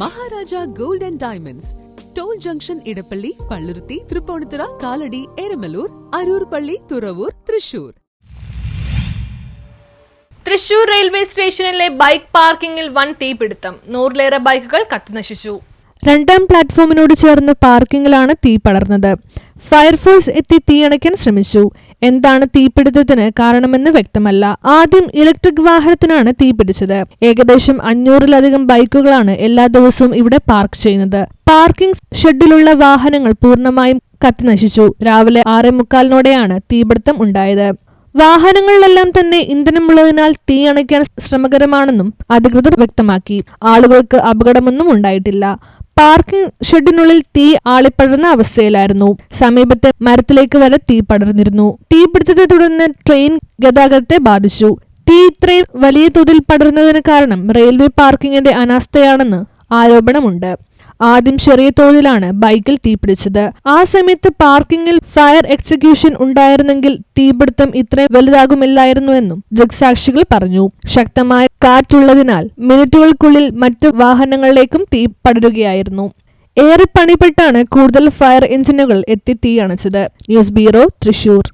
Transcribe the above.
Maharaja gold and diamonds. Toll junction Edappally Palluruthy Tripunithura Kalady Eramalloor Aroor പള്ളി Thuravoor Thrissur. Thrissur railway സ്റ്റേഷനിലെ bike പാർക്കിംഗിൽ വൻ തീപിടുത്തം. നൂറിലേറെ ബൈക്കുകൾ കത്തിനശിച്ചു. രണ്ടാം പ്ലാറ്റ്ഫോമിനോട് ചേർന്ന് പാർക്കിംഗിലാണ് തീ പടർന്നത്. ഫയർഫോഴ്സ് എത്തി തീയണയ്ക്കാൻ ശ്രമിച്ചു. എന്താണ് തീപിടുത്തത്തിന് കാരണമെന്ന് വ്യക്തമല്ല. ആദ്യം ഇലക്ട്രിക് വാഹനത്തിനാണ് തീപിടിച്ചത്. ഏകദേശം അഞ്ഞൂറിലധികം ബൈക്കുകളാണ് എല്ലാ ദിവസവും ഇവിടെ പാർക്ക് ചെയ്യുന്നത്. പാർക്കിംഗ് ഷെഡിലുള്ള വാഹനങ്ങൾ പൂർണമായും കത്തിനശിച്ചു രാവിലെ ആറേ മുക്കാലിനോടെയാണ് തീപിടുത്തം ഉണ്ടായത്. വാഹനങ്ങളിലെല്ലാം തന്നെ ഇന്ധനമുള്ളതിനാൽ തീ അണയ്ക്കാൻ ശ്രമകരമാണെന്നും അധികൃതർ വ്യക്തമാക്കി. ആളുകൾക്ക് അപകടമൊന്നും ഉണ്ടായിട്ടില്ല. പാർക്കിംഗ് ഷെഡിനുള്ളിൽ തീ ആളിപ്പടർന്ന അവസ്ഥയിലായിരുന്നു. സമീപത്തെ മരത്തിലേക്ക് വരെ തീ പടർന്നിരുന്നു. തീപിടുത്തത്തെ തുടർന്ന് ട്രെയിൻ ഗതാഗതത്തെ ബാധിച്ചു. തീ ഇത്രയും വലിയ തോതിൽ പടർന്നതിന് കാരണം റെയിൽവേ പാർക്കിങ്ങിന്റെ അനാസ്ഥയാണെന്ന് ആരോപണമുണ്ട്. ആദ്യം ചെറിയ തോതിലാണ് ബൈക്കിൽ തീപിടിച്ചത് ആ സമയത്ത് പാർക്കിംഗിൽ ഫയർ എക്സിക്യൂഷൻ ഉണ്ടായിരുന്നെങ്കിൽ തീപിടുത്തം ഇത്രയും വലുതാകുമില്ലായിരുന്നുവെന്നും ദൃക്സാക്ഷികൾ പറഞ്ഞു. ശക്തമായ കാറ്റുള്ളതിനാൽ മിനിറ്റുകൾക്കുള്ളിൽ മറ്റു വാഹനങ്ങളിലേക്കും തീ പടരുകയായിരുന്നു. ഏറെ പണിപ്പെട്ടാണ് കൂടുതൽ ഫയർ എഞ്ചിനുകൾ എത്തി തീ അണച്ചത്. News bureau Thrissur.